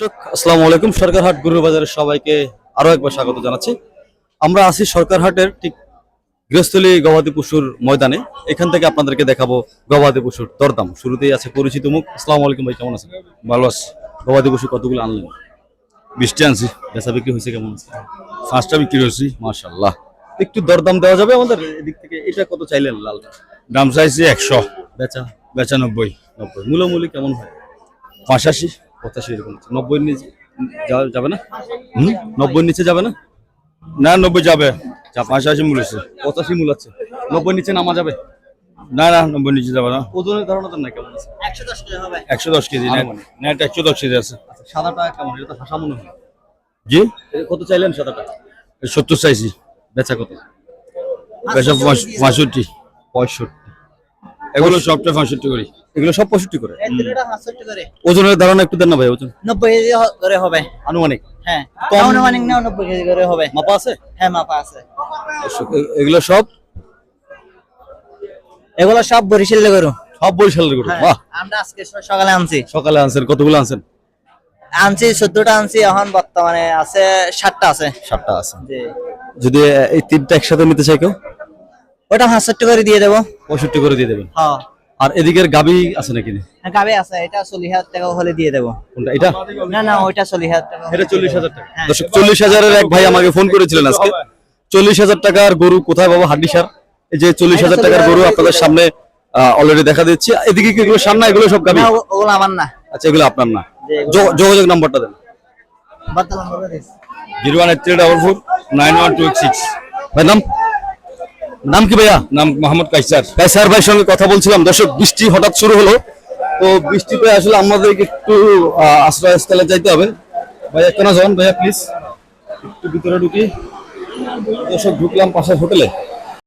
আসসালামু আলাইকুম। সরকারহাট গরুর বাজারের সবাইকে আরও একবার স্বাগত জানাচ্ছি। আমরা আছি সরকারহাটের ঠিক গৃহস্থলী গবাদি পশুর ময়দানে। এখান থেকে আপনাদেরকে দেখাবো গবাদি পশুর দরদাম। শুরুতেই আছে পরিচিত মুখ। আসসালামু আলাইকুম ভাই কেমন আছেন? ভালো আছে। গবাদি পশু কতগুলো আনলেন? বৃষ্টি আনছি। বেচা বিক্রি হয়েছে কেমন? আছে পাঁচটা বিক্রি করছি মাশাল্লাহ একটু দরদাম দেওয়া যাবে আমাদের এদিক থেকে? এটা কত চাইলেন লালটা? দাম চাইছি একশো। বেচা? বেচানব্বই। নব্বই। মূলামূলি কেমন হয়? পঁচাশি। পঁচাশি এরকম নব্বই নিচে যাওয়া যাবে না? হুম? নব্বই নিচে যাবে না? না নব্বই যাবে। পঁচাশি মূলেছে পঁচাশি মূল আছে নব্বই নিচে নামা যাবে? না না নব্বই নিচে যাবে না। ওজনের ধারণা তো না কেমন আছে? একশো দশ কেজি নেট একশো দশ কেজি আছে। আচ্ছা সাদাটা কেমন? এটা তো হাসা মনে হয়। জি? কত চাইলেন সাদাটা সত্তর চাইছি। বেচা কত? বেচা পঁয়ষট্টি। পঁয়ষট্টি। এগুলো সবটা পঁয়ষট্টি করি। এগুলো সব পঁয়ষট্টি করে? ওজনের ধারণা একটু দেন না ভাই ওজন। নব্বই কেজি করে হবে। আনুমানিক। হ্যাঁ। অনুমানিক না নব্বই কেজি করে হবে। মাপা আছে? হ্যাঁ মাপা আছে। এগুলো সব? এগুলো সব বরিশালে করু সব বরিশালের গরু? হ্যাঁ, বাহ। আমরা আজকে সকালে আনছি। সকালে আনছেন কতগুলো আনছেন? আনছি চোদ্দটা আনছি এখন বর্তমানে আছে ষাটটা আছে। সাতটা আছে। যদি এই তিনটা একসাথে নিতে চাই কেউ? ওটা হাসপাতাল করে দিয়ে দেবো। পঁয়ষট্টি করে দিয়ে দেবেন? হ্যাঁ। আর এদিকের গাবি আছে নাকি? হ্যাঁ, গাবে আছে এটা চল্লিশ হাজার টাকা হলে দিয়ে দেবো। কোনটা এটা? না না ওইটা চল্লিশ হাজার টাকা এটা চল্লিশ হাজার টাকা। হ্যাঁ। দর্শক চল্লিশ হাজারের এক ভাই আমাকে ফোন করেছিলেন আজকে। চল্লিশ হাজার টাকার গরু কোথায় পাবো? হাড্ডি সার এই যে চল্লিশ হাজার টাকার গরু আপনাদের সামনে অলরেডি দেখা দিচ্ছি। এদিকে কি এগুলো সামনে এগুলো সব গাবি ওগুলো আমার না। আচ্ছা এগুলো আপনার না। যোগাযোগ নাম্বারটা দেন। Zero one eight three double four nine one two six. ভাই নাম? নাম কি ভাইয়া? নাম মোহাম্মদ কাইসার। কাইসার ভাইয়ের সঙ্গে কথা বলছিলাম। দর্শক বৃষ্টি হঠাৎ শুরু হলো। তো বৃষ্টিতে আসলে আমাদেরকে একটু আশ্রয়স্থলে যাইতে হবে। ভাইয়া কেন যান ভাইয়া প্লিজ একটু ভিতরে ঢুকি। দর্শক ঢুকলাম পাশের হোটেলে।